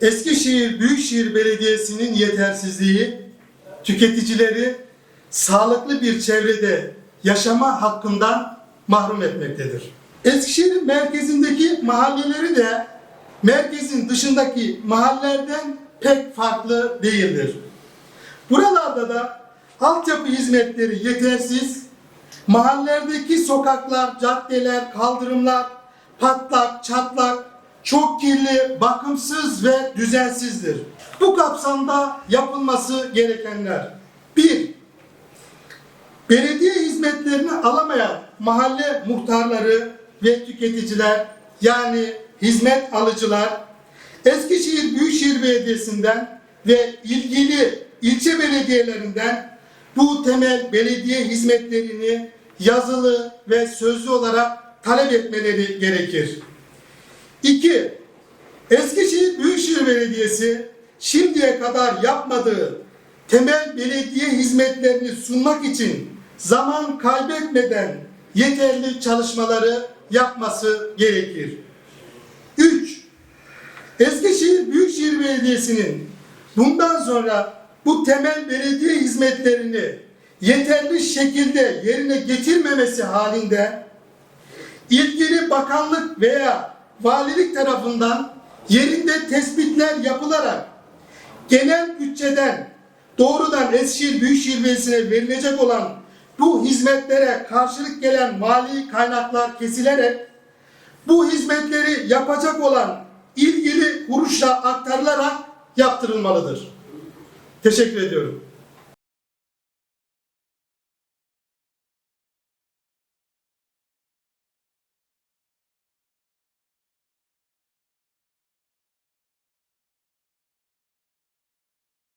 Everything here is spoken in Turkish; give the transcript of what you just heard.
Eskişehir Büyükşehir Belediyesi'nin yetersizliği tüketicileri sağlıklı bir çevrede yaşama hakkından mahrum etmektedir. Eskişehir merkezindeki mahalleleri de merkezin dışındaki mahallelerden pek farklı değildir. Buralarda da altyapı hizmetleri yetersiz, mahallelerdeki sokaklar, caddeler, kaldırımlar patlak, çatlak, çok kirli, bakımsız ve düzensizdir. Bu kapsamda yapılması gerekenler 1. Belediye hizmetlerini alamayan mahalle muhtarları ve tüketiciler yani hizmet alıcılar Eskişehir Büyükşehir Belediyesi'nden ve ilgili ilçe belediyelerinden bu temel belediye hizmetlerini yazılı ve sözlü olarak talep etmeleri gerekir. 2. Eskişehir Büyükşehir Belediyesi şimdiye kadar yapmadığı temel belediye hizmetlerini sunmak için zaman kaybetmeden yeterli çalışmaları yapması gerekir. 3. Eskişehir Büyükşehir Belediyesi'nin bundan sonra bu temel belediye hizmetlerini yeterli şekilde yerine getirmemesi halinde ilgili bakanlık veya valilik tarafından yerinde tespitler yapılarak genel bütçeden doğrudan Eskişehir Büyükşehir Belediyesi'ne verilecek olan bu hizmetlere karşılık gelen mali kaynaklar kesilerek bu hizmetleri yapacak olan ilgili kuruluşa aktarılarak yaptırılmalıdır. Teşekkür ediyorum.